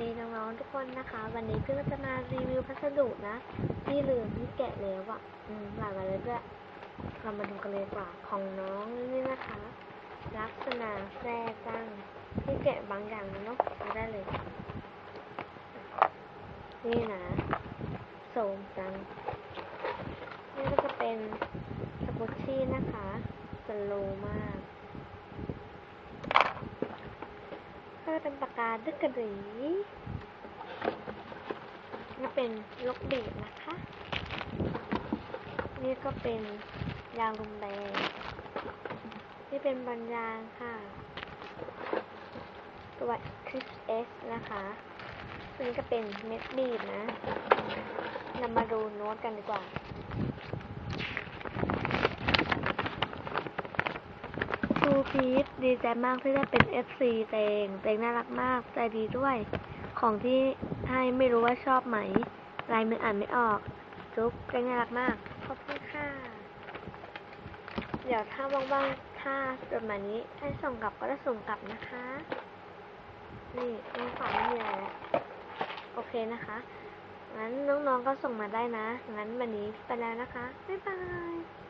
ดีน้องๆทุกคนนะคะ วันนี้เพื่อนจะมารีวิวพัสดุนะ ที่ลืมที่แกะแล้วอะ่ะอืมหลายวันแล้วด้วยเรามาดูกันเลยกว่าของน้องนี่นะคะ ลักษณะแซ่จังที่แกะบางอย่างนะเนาะเอาได้เลย นี่นะโสมจัง นี่ก็จะเป็นสกุชชี่นะคะสโลมาก ก็เป็นปากกาดึกกระดีนี่เป็นลกบีบนะคะ นี่ก็เป็นยางลมแดงนี่เป็นบรรยางค่ะ ตัวคริสเอสนะคะตัวนี้ก็เป็นเม็ดบีบนะเรามาดูโน้ตกันดีกว่า รูพีทดีใจมากที่ได้เป็น FC เตงเตงน่ารักมาก ใจดีด้วย ของที่ให้ไม่รู้ว่าชอบไหม ลายมืออ่านไม่ออก จุ๊บเตงน่ารักมาก ขอบคุณค่ะ เดี๋ยวถ้าว่างๆ ถ้าจดหมายนี้ให้ส่งกลับก็จะส่งกลับนะคะ นี่น้องฝากไม่มีอะไรแล้วโอเคนะคะ งั้นน้องๆก็ส่งมาได้นะ งั้นวันนี้ไปแล้วนะคะ บ๊ายบาย